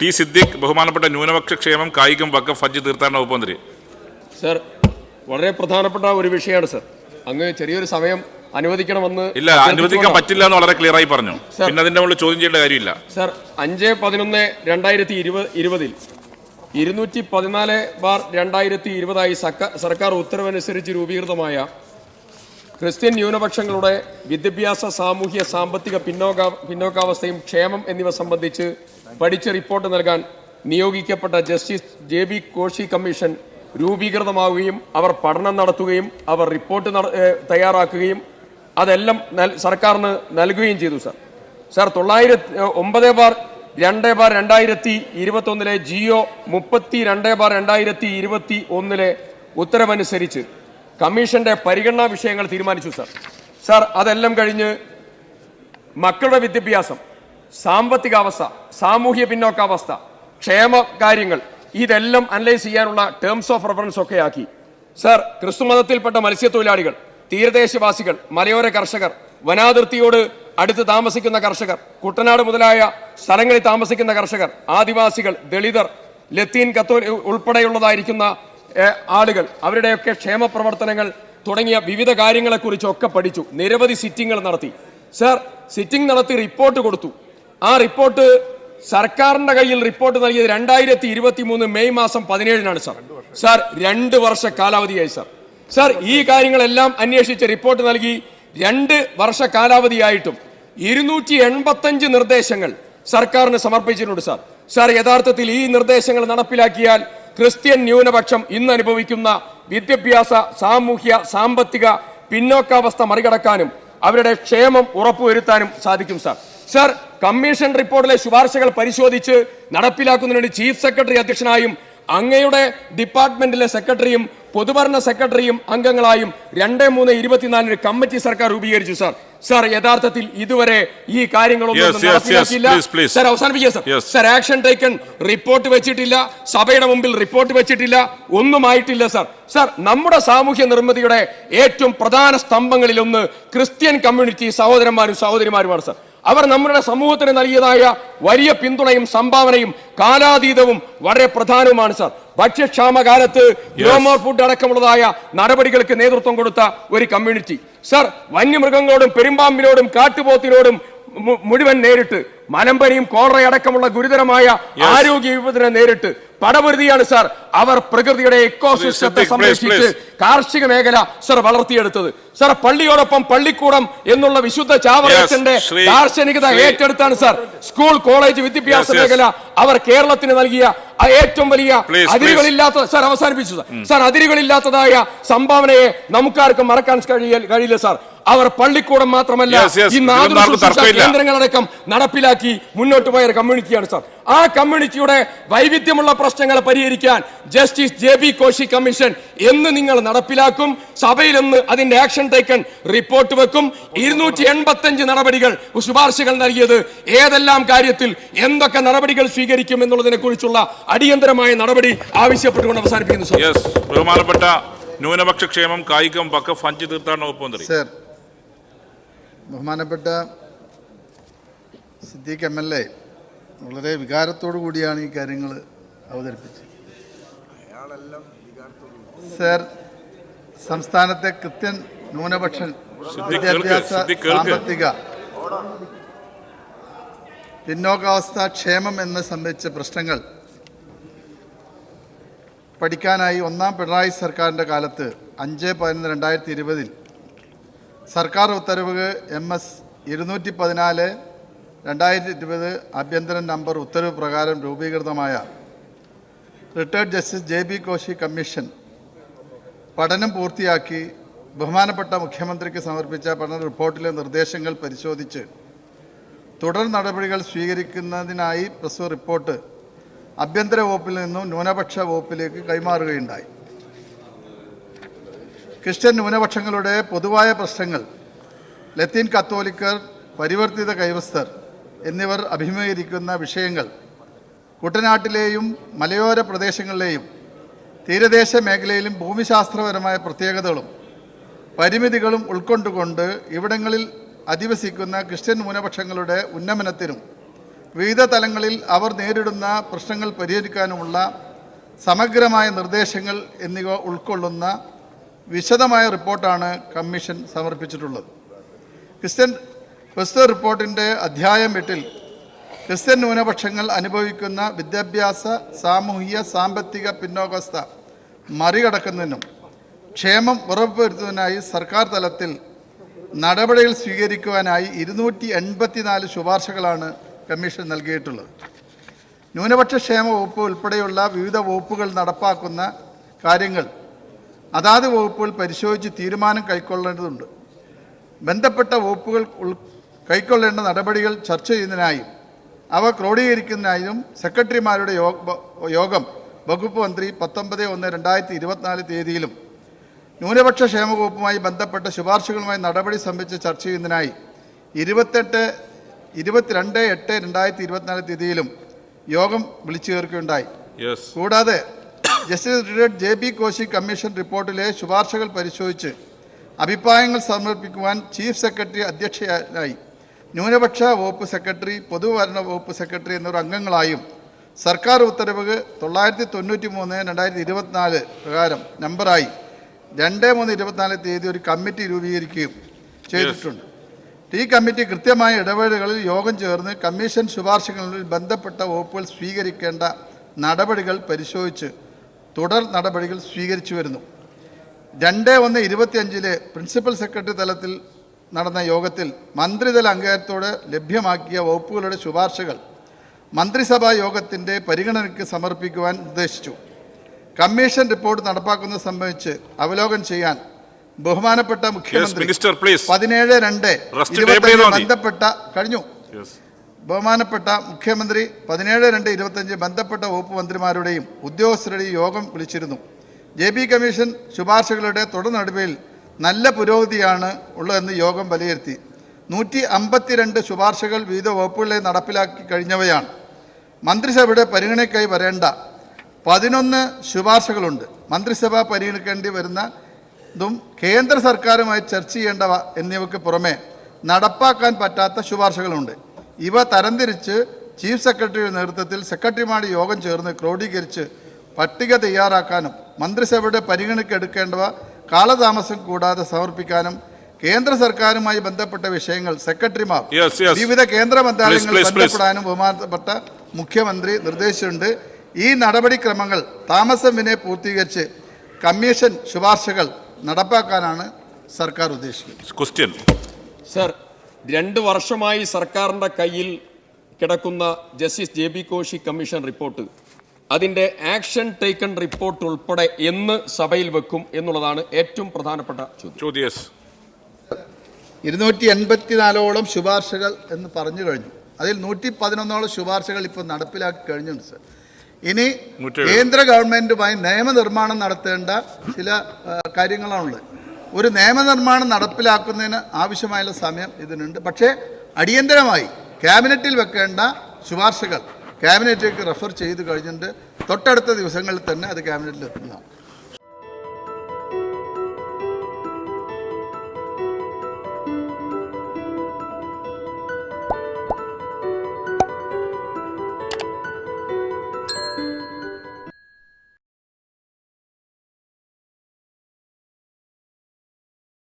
T Siddique ബഹുമാനപ്പെട്ട ന്യൂനപക്ഷ ക്ഷേമം കായികം വക്കഫ് ഹജ്ജ് തീർത്ഥാടന വകുപ്പ് മന്ത്രി. സർ വളരെ പ്രധാനപ്പെട്ട ഒരു വിഷയമാണ് സർ. അങ്ങ് ചെറിയൊരു സമയം അനുവദിക്കണമെന്ന് ഇല്ല അനുവദിക്കാൻ പറ്റില്ല എന്ന് വളരെ ക്ലിയർ ആയി പറഞ്ഞു. പിന്നെ അതിന്റെ മുകളിൽ ചോദ്യം ചെയ്യേണ്ട കാര്യമില്ല. സർ അഞ്ച് പതിനൊന്ന് രണ്ടായിരത്തി ഇരുപത് ഇരുപതിൽ ഇരുന്നൂറ്റി പതിനാല് ബാർ രണ്ടായിരത്തി ഇരുപതായി സർക്കാർ ഉത്തരവനുസരിച്ച് രൂപീകൃതമായ ക്രിസ്ത്യൻ ന്യൂനപക്ഷങ്ങളുടെ വിദ്യാഭ്യാസ സാമൂഹ്യ സാമ്പത്തിക പിന്നോക്ക പിന്നോക്കാവസ്ഥയും ക്ഷേമം എന്നിവ സംബന്ധിച്ച് പഠിച്ച റിപ്പോർട്ട് നൽകാൻ നിയോഗിക്കപ്പെട്ട justice J B Koshy commission രൂപീകൃതമാവുകയും അവർ പഠനം നടത്തുകയും അവർ റിപ്പോർട്ട് തയ്യാറാക്കുകയും അതെല്ലാം സർക്കാരിന് നൽകുകയും ചെയ്തു സർ. സാർ തൊള്ളായിരത്തി ഒമ്പത് ബാർ രണ്ട് ബാർ രണ്ടായിരത്തി ഇരുപത്തി ഒന്നിലെ ജിയോ മുപ്പത്തി രണ്ട് ബാർ രണ്ടായിരത്തി ഇരുപത്തി ഒന്നിലെ ഉത്തരവനുസരിച്ച് കമ്മീഷന്റെ പരിഗണനാ വിഷയങ്ങൾ തീരുമാനിച്ചു സാർ. സാർ അതെല്ലാം കഴിഞ്ഞ് മക്കളുടെ വിദ്യാഭ്യാസം സാമ്പത്തികാവസ്ഥ സാമൂഹ്യ പിന്നോക്കാവസ്ഥ ക്ഷേമ കാര്യങ്ങൾ ഇതെല്ലാം അനലൈസ് ചെയ്യാനുള്ള ടേംസ് ഓഫ് റെഫറൻസ് ഒക്കെ ആക്കി. സർ ക്രിസ്തുമതത്തിൽപ്പെട്ട മത്സ്യത്തൊഴിലാളികൾ തീരദേശവാസികൾ മലയോര കർഷകർ വനാതിർത്തിയോട് അടുത്ത് താമസിക്കുന്ന കർഷകർ കുട്ടനാട് മുതലായ സ്ഥലങ്ങളിൽ താമസിക്കുന്ന കർഷകർ ആദിവാസികൾ ദളിതർ ലത്തീൻ കത്തോ ഉൾപ്പെടെയുള്ളതായിരിക്കുന്ന ആളുകൾ അവരുടെയൊക്കെ ക്ഷേമ പ്രവർത്തനങ്ങൾ തുടങ്ങിയ വിവിധ കാര്യങ്ങളെക്കുറിച്ചൊക്കെ പഠിച്ചു. നിരവധി സിറ്റിംഗുകൾ നടത്തി. സർ സിറ്റിംഗ് നടത്തി റിപ്പോർട്ട് കൊടുത്തു. ആ റിപ്പോർട്ട് സർക്കാരിന്റെ കയ്യിൽ റിപ്പോർട്ട് നൽകിയത് രണ്ടായിരത്തി ഇരുപത്തി മൂന്ന് മെയ് മാസം പതിനേഴിനാണ് സാർ. സാർ രണ്ട് വർഷ കാലാവധിയായി സാർ. സാർ ഈ കാര്യങ്ങളെല്ലാം അന്വേഷിച്ച് റിപ്പോർട്ട് നൽകി രണ്ട് വർഷ കാലാവധിയായിട്ടും ഇരുന്നൂറ്റി എൺപത്തഞ്ച് നിർദ്ദേശങ്ങൾ സർക്കാരിന് സമർപ്പിച്ചിട്ടുണ്ട് സാർ. സാർ യഥാർത്ഥത്തിൽ ഈ നിർദ്ദേശങ്ങൾ നടപ്പിലാക്കിയാൽ ക്രിസ്ത്യൻ ന്യൂനപക്ഷം ഇന്ന് അനുഭവിക്കുന്ന വിദ്യാഭ്യാസ സാമൂഹ്യ സാമ്പത്തിക പിന്നോക്കാവസ്ഥ മറികടക്കാനും അവരുടെ ക്ഷേമം ഉറപ്പുവരുത്താനും സാധിക്കും സാർ. സാർ കമ്മീഷൻ റിപ്പോർട്ടിലെ ശുപാർശകൾ പരിശോധിച്ച് നടപ്പിലാക്കുന്നതിന് ചീഫ് സെക്രട്ടറി അധ്യക്ഷനായും അങ്ങയുടെ ഡിപ്പാർട്ട്മെന്റിലെ സെക്രട്ടറിയും പൊതുഭരണ സെക്രട്ടറിയും അംഗങ്ങളായും രണ്ട് മൂന്ന് ഇരുപത്തിനാലിന് കമ്മിറ്റി സർക്കാർ രൂപീകരിച്ചു സാർ. സാർ യഥാർത്ഥത്തിൽ ഇതുവരെ ഈ കാര്യങ്ങളൊന്നും. നടപ്പിലാക്കിയില്ല. സാർ അവസാനിപ്പിക്കുക sir. Sir action taken report വെച്ചിട്ടില്ല. സഭയുടെ മുമ്പിൽ റിപ്പോർട്ട് വെച്ചിട്ടില്ല. ഒന്നും ആയിട്ടില്ല സർ. സാർ നമ്മുടെ സാമൂഹ്യ നിർമ്മിതിയുടെ ഏറ്റവും പ്രധാന സ്തംഭങ്ങളിൽ ഒന്ന് ക്രിസ്ത്യൻ കമ്മ്യൂണിറ്റി സഹോദരന്മാരും സഹോദരിമാരുമാണ് സർ. അവർ നമ്മുടെ സമൂഹത്തിന് നൽകിയതായ വലിയ പിന്തുണയും സംഭാവനയും കാലാതീതവും വളരെ പ്രധാനവുമാണ് സർ. ഭക്ഷ്യക്ഷാമകാലത്ത് ഗ്രോമോർ ഫുഡ് അടക്കമുള്ളതായ നടപടികൾക്ക് നേതൃത്വം കൊടുത്ത ഒരു കമ്മ്യൂണിറ്റി. സാർ വന്യമൃഗങ്ങളോടും പെരുമ്പാമ്പിനോടും കാട്ടുപോത്തിനോടും മു- മുഴുവൻ നേരിട്ട്. മലമ്പനിയും കോളറയടക്കമുള്ള ഗുരുതരമായ ആരോഗ്യ വിപത്തിനെ നേരിട്ട് പടപൊരുതിയാണ് സാർ. അവർ പ്രകൃതിയുടെ ഇക്കോസിസ്റ്റത്തെ സംരക്ഷിച്ച് കാർഷിക മേഖല സർ വളർത്തിയെടുത്തത്. സർ പള്ളിയോടൊപ്പം പള്ളിക്കൂടം എന്നുള്ള വിശുദ്ധ ചാവറച്ചന്റെ ദാർശനികത ഏറ്റെടുത്താണ് സാർ. സ്കൂൾ കോളേജ് വിദ്യാഭ്യാസ. മേഖല അവർ കേരളത്തിന് നൽകിയ ഏറ്റവും വലിയ അതിരുകളില്ലാത്ത സാർ അവസാനിപ്പിച്ചു. സാർ സാർ അതിരുകളില്ലാത്തതായ സംഭാവനയെ നമുക്കാർക്കും മറക്കാൻ കഴിയ കഴിയില്ല സാർ. അവർ പള്ളിക്കൂടം മാത്രമല്ല ഈ. കേന്ദ്രങ്ങളടക്കം നടപ്പിലാക്കി മുന്നോട്ട് പോയ ഒരു കമ്മ്യൂണിറ്റിയാണ് സാർ ആ കമ്മ്യൂണിറ്റിയുടെ വൈവിധ്യമുള്ള പ്രശ്നങ്ങൾ പരിഹരിക്കാൻ justice J B Koshy commission എന്ന് നിങ്ങൾ നടപ്പിലാക്കും. സഭയിൽ നിന്ന് അതിന്റെ ആക്ഷൻ ടേക്കൺ റിപ്പോർട്ട് വെക്കും. ഇരുന്നൂറ്റി എൺപത്തഞ്ച് നടപടികൾ ശുപാർശകൾ നൽകിയത് ഏതെല്ലാം കാര്യത്തിൽ എന്തൊക്കെ നടപടികൾ സ്വീകരിക്കും എന്നുള്ളതിനെ കുറിച്ചുള്ള അടിയന്തരമായ നടപടി ആവശ്യപ്പെട്ടുകൊണ്ട് അവസാനിപ്പിക്കുന്നു സാർ യെസ് ബഹുമാനപ്പെട്ട ന്യൂനപക്ഷ ക്ഷേമം കായികം വക്കഫ് അഞ്ച് തീർത്ഥാടന വകുപ്പ് മന്ത്രി. സർ ബഹുമാനപ്പെട്ട സിദ്ദീഖ് എം എൽ എ വളരെ വികാരത്തോടു കൂടിയാണ് ഈ കാര്യങ്ങൾ അവതരിപ്പിച്ചത്. സർ സംസ്ഥാനത്തെ കൃത്യൻ ന്യൂനപക്ഷ വിദ്യാഭ്യാസ സിദ്ദീഖ് സാമ്പത്തിക പിന്നോക്കാവസ്ഥ ക്ഷേമം എന്ന് സംബന്ധിച്ച പ്രശ്നങ്ങൾ പഠിക്കാനായി ഒന്നാം പിണറായി സർക്കാരിന്റെ കാലത്ത് അഞ്ച് പതിനൊന്ന് രണ്ടായിരത്തി ഇരുപതിൽ സർക്കാർ ഉത്തരവ് എം എസ് ഇരുന്നൂറ്റി പതിനാല് രണ്ടായിരത്തി ഇരുപത് ആഭ്യന്തര നമ്പർ ഉത്തരവ് പ്രകാരം രൂപീകൃതമായ retired justice J B Koshy commission പഠനം പൂർത്തിയാക്കി ബഹുമാനപ്പെട്ട മുഖ്യമന്ത്രിക്ക് സമർപ്പിച്ച പഠന റിപ്പോർട്ടിലെ നിർദ്ദേശങ്ങൾ പരിശോധിച്ച് തുടർ നടപടികൾ സ്വീകരിക്കുന്നതിനായി പ്രസ്തുത റിപ്പോർട്ട് ആഭ്യന്തര വകുപ്പിൽ നിന്നും ന്യൂനപക്ഷ വകുപ്പിലേക്ക് കൈമാറുകയുണ്ടായി. ക്രിസ്ത്യൻ ന്യൂനപക്ഷങ്ങളുടെ പൊതുവായ പ്രശ്നങ്ങൾ ലത്തീൻ കത്തോലിക്കർ പരിവർത്തിത കൈവസ്ഥർ എന്നിവർ അഭിമുഖീകരിക്കുന്ന വിഷയങ്ങൾ കുട്ടനാട്ടിലെയും മലയോര പ്രദേശങ്ങളിലെയും തീരദേശ മേഖലയിലും ഭൂമിശാസ്ത്രപരമായ പ്രത്യേകതകളും പരിമിതികളും ഉൾക്കൊണ്ടുകൊണ്ട് ഇവിടങ്ങളിൽ അധിവസിക്കുന്ന ക്രിസ്ത്യൻ ന്യൂനപക്ഷങ്ങളുടെ ഉന്നമനത്തിനും വിവിധ തലങ്ങളിൽ അവർ നേരിടുന്ന പ്രശ്നങ്ങൾ പരിഹരിക്കാനുമുള്ള സമഗ്രമായ നിർദ്ദേശങ്ങൾ എന്നിവ ഉൾക്കൊള്ളുന്ന വിശദമായ റിപ്പോർട്ടാണ് കമ്മീഷൻ സമർപ്പിച്ചിട്ടുള്ളത്. ക്രിസ്ത്യൻ പ്രസ്തുത റിപ്പോർട്ടിന്റെ അധ്യായം എട്ടിൽ ക്രിസ്ത്യൻ ന്യൂനപക്ഷങ്ങൾ അനുഭവിക്കുന്ന വിദ്യാഭ്യാസ സാമൂഹിക സാമ്പത്തിക പിന്നോക്കാവസ്ഥ മറികടക്കുന്നതിനും ക്ഷേമം ഉറപ്പുവരുത്തുന്നതിനായി സർക്കാർ തലത്തിൽ നടപടികൾ സ്വീകരിക്കുവാനായി ഇരുന്നൂറ്റി എൺപത്തിനാല് ശുപാർശകളാണ് കമ്മീഷൻ നൽകിയിട്ടുള്ളത്. ന്യൂനപക്ഷ ക്ഷേമ വകുപ്പ് ഉൾപ്പെടെയുള്ള വിവിധ വകുപ്പുകൾ നടപ്പാക്കുന്ന കാര്യങ്ങൾ അതാത് വകുപ്പുകൾ പരിശോധിച്ച് തീരുമാനം കൈക്കൊള്ളേണ്ടതുണ്ട്. ബന്ധപ്പെട്ട വകുപ്പുകൾ ഉൾ കൈക്കൊള്ളേണ്ട നടപടികൾ ചർച്ച ചെയ്യുന്നതിനായും അവ ക്രോഡീകരിക്കുന്നതിനായും സെക്രട്ടറിമാരുടെ യോഗം വകുപ്പ് മന്ത്രി പത്തൊമ്പത് ഒന്ന് രണ്ടായിരത്തി ഇരുപത്തിനാല് തീയതിയിലും ന്യൂനപക്ഷ ക്ഷേമ വകുപ്പുമായി ബന്ധപ്പെട്ട ശുപാർശകളുമായി നടപടി സംബന്ധിച്ച് ചർച്ച ചെയ്യുന്നതിനായി ഇരുപത്തെട്ട് ഇരുപത്തിരണ്ട് എട്ട് രണ്ടായിരത്തി ഇരുപത്തിനാല് തീയതിയിലും യോഗം വിളിച്ചു ചേർക്കുകയുണ്ടായി. കൂടാതെ justice retired J B Koshy commission റിപ്പോർട്ടിലെ ശുപാർശകൾ പരിശോധിച്ച് അഭിപ്രായങ്ങൾ സമർപ്പിക്കുവാൻ ചീഫ് സെക്രട്ടറി അധ്യക്ഷനായി ന്യൂനപക്ഷ വകുപ്പ് സെക്രട്ടറി പൊതുഭരണ വകുപ്പ് സെക്രട്ടറി എന്നിവർ അംഗങ്ങളായും സർക്കാർ ഉത്തരവ് തൊള്ളായിരത്തി തൊണ്ണൂറ്റി മൂന്ന് രണ്ടായിരത്തി ഇരുപത്തിനാല് പ്രകാരം നമ്പറായി രണ്ട് മൂന്ന് ഇരുപത്തിനാല് തീയതി ഒരു കമ്മിറ്റി രൂപീകരിക്കുകയും ചെയ്തിട്ടുണ്ട്. ഈ കമ്മിറ്റി കൃത്യമായ ഇടപെടലുകളിൽ യോഗം ചേർന്ന് കമ്മീഷൻ ശുപാർശകളിൽ ബന്ധപ്പെട്ട വകുപ്പുകൾ സ്വീകരിക്കേണ്ട നടപടികൾ പരിശോധിച്ച് തുടർ നടപടികൾ സ്വീകരിച്ചു വരുന്നു. രണ്ട് ഒന്ന് ഇരുപത്തിയഞ്ചിലെ പ്രിൻസിപ്പൽ സെക്രട്ടറി തലത്തിൽ നടന്ന യോഗത്തിൽ മന്ത്രിതല അംഗീകാരത്തോടെ ലഭ്യമാക്കിയ വകുപ്പുകളുടെ ശുപാർശകൾ മന്ത്രിസഭാ യോഗത്തിന്റെ പരിഗണനയ്ക്ക് സമർപ്പിക്കുവാൻ നിർദ്ദേശിച്ചു. കമ്മീഷൻ റിപ്പോർട്ട് നടപ്പാക്കുന്നത് സംബന്ധിച്ച് അവലോകനം ചെയ്യാൻ ബഹുമാനപ്പെട്ട മുഖ്യമന്ത്രി പതിനേഴ് രണ്ട്. ബന്ധപ്പെട്ട കഴിഞ്ഞു. ബഹുമാനപ്പെട്ട മുഖ്യമന്ത്രി പതിനേഴ് രണ്ട് ഇരുപത്തഞ്ച് ബന്ധപ്പെട്ട വകുപ്പ് മന്ത്രിമാരുടെയും ഉദ്യോഗസ്ഥരുടെയും യോഗം വിളിച്ചിരുന്നു. ജെ ബി കമ്മീഷൻ ശുപാർശകളുടെ തുടർ നല്ല പുരോഗതിയാണ് ഉള്ളതെന്ന് യോഗം വിലയിരുത്തി. നൂറ്റി അമ്പത്തിരണ്ട് ശുപാർശകൾ വിവിധ വകുപ്പുകളിലെ നടപ്പിലാക്കി കഴിഞ്ഞവയാണ്. മന്ത്രിസഭയുടെ പരിഗണനയ്ക്കായി വരേണ്ട പതിനൊന്ന് ശുപാർശകളുണ്ട്. മന്ത്രിസഭ പരിഗണിക്കേണ്ടി വരുന്നതും കേന്ദ്ര സർക്കാരുമായി ചർച്ച ചെയ്യേണ്ടവ എന്നിവയ്ക്ക് പുറമെ നടപ്പാക്കാൻ പറ്റാത്ത ശുപാർശകളുണ്ട്. ഇവ തരംതിരിച്ച് ചീഫ് സെക്രട്ടറിയുടെ നേതൃത്വത്തിൽ സെക്രട്ടറിമാരുടെ യോഗം ചേർന്ന് ക്രോഡീകരിച്ച് പട്ടിക തയ്യാറാക്കാനും മന്ത്രിസഭയുടെ പരിഗണനയ്ക്ക് എടുക്കേണ്ടവ കാലതാമസം കൂടാതെ സമർപ്പിക്കാനും കേന്ദ്ര സർക്കാരുമായി ബന്ധപ്പെട്ട വിഷയങ്ങൾ സെക്രട്ടറിമാർ. വിവിധ കേന്ദ്ര മന്ത്രാലയങ്ങൾ please. ബന്ധപ്പെടാനും ബഹുമാനപ്പെട്ട മുഖ്യമന്ത്രി നിർദ്ദേശിച്ചിട്ടുണ്ട് ഈ നടപടിക്രമങ്ങൾ താമസം വിനെ പൂർത്തീകരിച്ച് കമ്മീഷൻ ശുപാർശകൾ നടപ്പാക്കാനാണ് സർക്കാർ ഉദ്ദേശിക്കുന്നത് ക്വസ്റ്റ്യൻ സർ രണ്ട് വർഷമായി സർക്കാരിന്റെ കയ്യിൽ കിടക്കുന്ന justice J B Koshy commission report. അതിന്റെ ആക്ഷൻ ടേക്കൺ റിപ്പോർട്ട് ഉൾപ്പെടെ എന്ന് സഭയിൽ വെക്കും എന്നുള്ളതാണ് ഏറ്റവും പ്രധാനപ്പെട്ട ചോദ്യം. ഇരുന്നൂറ്റി എൺപത്തിനാലോളം ശുപാർശകൾ എന്ന് പറഞ്ഞു കഴിഞ്ഞു. അതിൽ നൂറ്റി പതിനൊന്നോളം ശുപാർശകൾ ഇപ്പോൾ നടപ്പിലാക്കി കഴിഞ്ഞുണ്ട് സർ. ഇനി. കേന്ദ്ര ഗവൺമെന്റുമായി നിയമനിർമ്മാണം നടത്തേണ്ട ചില കാര്യങ്ങളാണുള്ളത്. ഒരു നിയമനിർമ്മാണം നടപ്പിലാക്കുന്നതിന് ആവശ്യമായ സമയം ഇതിനുണ്ട്. പക്ഷേ അടിയന്തരമായി ക്യാബിനറ്റിൽ വെക്കേണ്ട ശുപാർശകൾ ക്യാബിനറ്റിലേക്ക് റെഫർ ചെയ്ത് കഴിഞ്ഞിട്ട് തൊട്ടടുത്ത ദിവസങ്ങളിൽ തന്നെ അത് ക്യാബിനറ്റിൽ എത്തുന്നതാണ്.